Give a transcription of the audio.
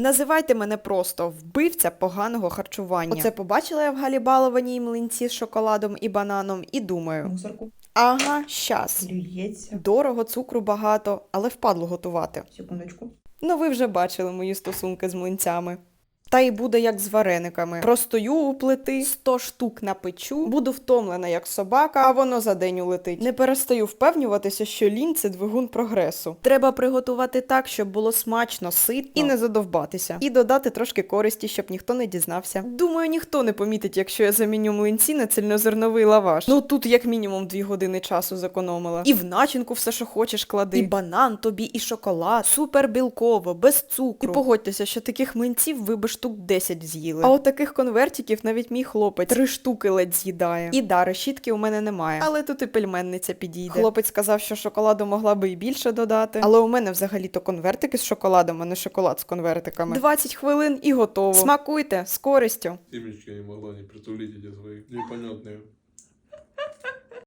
Називайте мене просто вбивця поганого харчування. Оце побачила я в Галі Балованій млинці з шоколадом і бананом, і думаю: Мусорку. ага, щас. Плюється. Дорого, цукру багато, але впадло готувати. Секундочку. Ну, ви вже бачили мої стосунки з млинцями. Та й буде як з варениками. Простою у плити, 100 штук напечу, буду втомлена як собака, а воно за день улетить. Не перестаю впевнюватися, що лінь це двигун прогресу. Треба приготувати так, щоб було смачно, ситно і не задовбатися. І додати трошки користі, щоб ніхто не дізнався. Думаю, ніхто не помітить, якщо я заміню млинці на цільнозерновий лаваш. Ну тут як мінімум дві години часу зекономила. І в начинку все, що хочеш, клади. І банан тобі, і шоколад, супер білково, без цукру. І погодьтеся, що таких млинців ви би штук 10 з'їли. А от таких конвертиків навіть мій хлопець три штуки ледь з'їдає. І да, решітки у мене немає. Але тут і пельменниця підійде. Хлопець сказав, що шоколаду могла би і більше додати. Але у мене взагалі-то конвертики з шоколадом, а не шоколад з конвертиками. 20 хвилин і готово. Смакуйте з користю. Семечки не могла не притуліти эти свои непонятные.